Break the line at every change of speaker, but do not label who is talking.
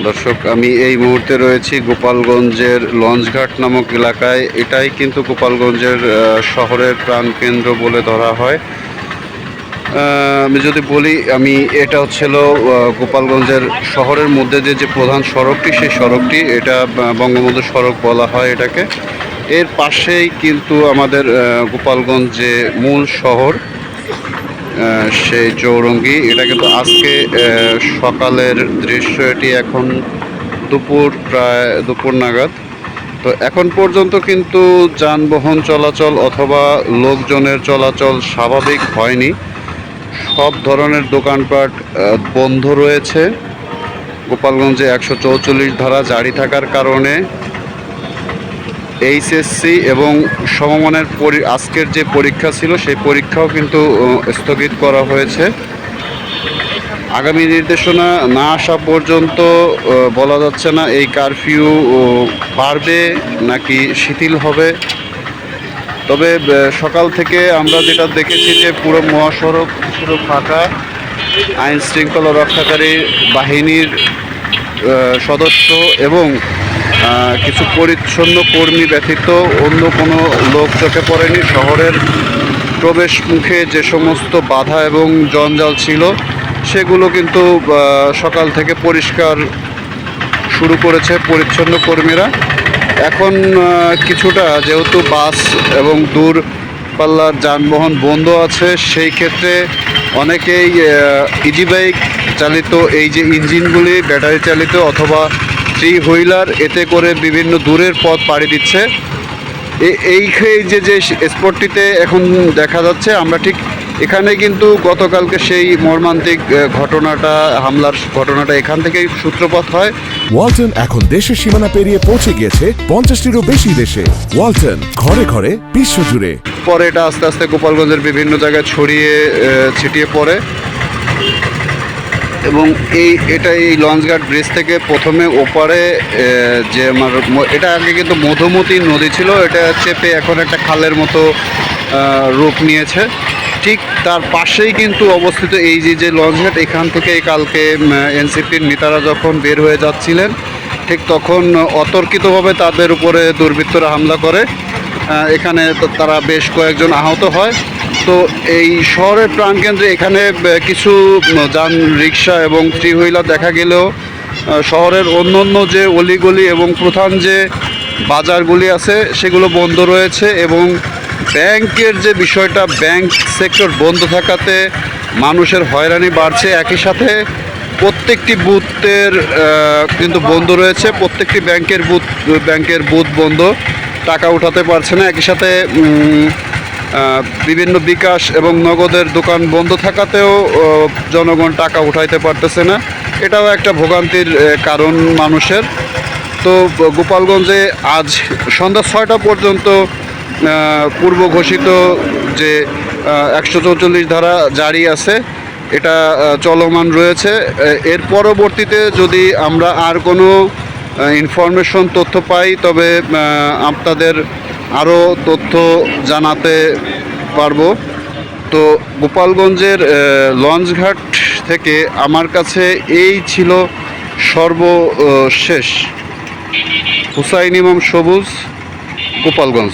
দর্শক, আমি এই মুহূর্তে রয়েছি গোপালগঞ্জের লঞ্চঘাট নামক এলাকায়। এটাই কিন্তু গোপালগঞ্জের শহরের প্রাণকেন্দ্র বলে ধরা হয়। আমি যদি বলি, আমি এটা হচ্ছিল গোপালগঞ্জের শহরের মধ্যে যে যে প্রধান সড়কটি, সেই সড়কটি, এটা বঙ্গবন্ধু সড়ক বলা হয় এটাকে। এর পাশেই কিন্তু আমাদের গোপালগঞ্জ যে মূল শহর সেই চৌরঙ্গি এটা কিন্তু আজকে সকালের দৃশ্য, এটি এখন দুপুর প্রায়, দুপুর নাগাদ। তো এখন পর্যন্ত কিন্তু যানবাহন চলাচল অথবা লোকজনের চলাচল স্বাভাবিক হয়নি। সব ধরনের দোকানপাট বন্ধ রয়েছে। গোপালগঞ্জে একশো চৌচল্লিশ ধারা জারি থাকার কারণে এইচএসসি এবং সমমানের আজকের যে পরীক্ষা ছিল, সেই পরীক্ষাও কিন্তু স্থগিত করা হয়েছে। আগামী নির্দেশনা না আসা পর্যন্ত বলা যাচ্ছে না এই কারফিউ বাড়বে নাকি শিথিল হবে। তবে সকাল থেকে আমরা যেটা দেখেছি যে পুরো মহাসড়ক পুরো ফাঁকা আইন শৃঙ্খলা রক্ষাকারী বাহিনীর সদস্য এবং কিছু পরিচ্ছন্ন কর্মী ব্যতীত অন্য কোনো লোক চোখে পড়েনি। শহরের প্রবেশ মুখে যে সমস্ত বাধা এবং জঞ্জাল ছিল, সেগুলো কিন্তু সকাল থেকে পরিষ্কার শুরু করেছে পরিচ্ছন্ন কর্মীরা। এখন কিছুটা যেহেতু বাস এবং দূর পাল্লার যানবাহন বন্ধ আছে, সেই ক্ষেত্রে অনেকেই ইজি বাইক চালিত এই যে ইঞ্জিনগুলি, ব্যাটারি চালিত অথবা থ্রি হুইলার এতে করে বিভিন্ন দূরের পথ পাড়ি দিচ্ছে। এই এই যে যে স্পটটিতে এখন দেখা যাচ্ছে আমরা ঠিক এখানে কিন্তু গতকালকে সেই মর্মান্তিক ঘটনাটা হামলার ঘটনাটা এখান থেকেই সূত্রপাত হয়।
ওয়ালটন এখন দেশের সীমানা পেরিয়ে পৌঁছে গিয়েছে পঞ্চাশটিরও বেশি দেশে। ওয়ালটন ঘরে ঘরে বিশ্বজুড়ে
পরে এটা আস্তে আস্তে গোপালগঞ্জের বিভিন্ন জায়গায় ছড়িয়ে ছিটিয়ে পড়ে। এবং এই, এটা এই লঞ্চঘাট ব্রিজ থেকে প্রথমে ওপারে যে আমার এটা আগে কিন্তু মধুমতি নদী ছিল, এটা চেপে এখন একটা খালের মতো রূপ নিয়েছে। ঠিক তার পাশেই কিন্তু অবস্থিত এই যে যে লঞ্চঘাট, এখান থেকে কালকে এনসিপির নেতারা যখন বের হয়ে যাচ্ছিলেন, ঠিক তখন অতর্কিতভাবে তাদের উপরে দুর্বৃত্তরা হামলা করে। এখানে তারা বেশ কয়েকজন আহত হয়। তো এই শহরের প্রাণকেন্দ্রে এখানে কিছু যান রিক্সা এবং থ্রি হুইলার দেখা গেলেও শহরের অন্য অন্য যে অলিগলি এবং প্রধান যে বাজারগুলি আছে, সেগুলো বন্ধ রয়েছে এবং ব্যাংকের যে বিষয়টা, ব্যাংক সেক্টর বন্ধ থাকাতে মানুষের হয়রানি বাড়ছে। একই সাথে প্রত্যেকটি বুথের কিন্তু বন্ধ রয়েছে। প্রত্যেকটি ব্যাংকের বুথ ব্যাংকের বুথ বন্ধ। টাকা উঠাতে পারছে না। একই সাথে বিভিন্ন বিকাশ এবং নগদের দোকান বন্ধ থাকাতেও জনগণ টাকা উঠাইতে পারতেছে না। এটাও একটা ভোগান্তির কারণ মানুষের। তো, গোপালগঞ্জে আজ সন্ধ্যা ছয়টা পর্যন্ত পূর্ব ঘোষিত যে একশো চৌচল্লিশ ধারা জারি আছে, এটা চলমান রয়েছে। এর পরবর্তীতে যদি আমরা আর কোনো ইনফরমেশন তথ্য পাই, তবে আপনাদের আরও তথ্য জানাতে পারব। তো গোপালগঞ্জের লঞ্চঘাট থেকে আমার কাছে এই ছিল সর্বশেষ। হুসাইন ইমাম সবুজ, গোপালগঞ্জ।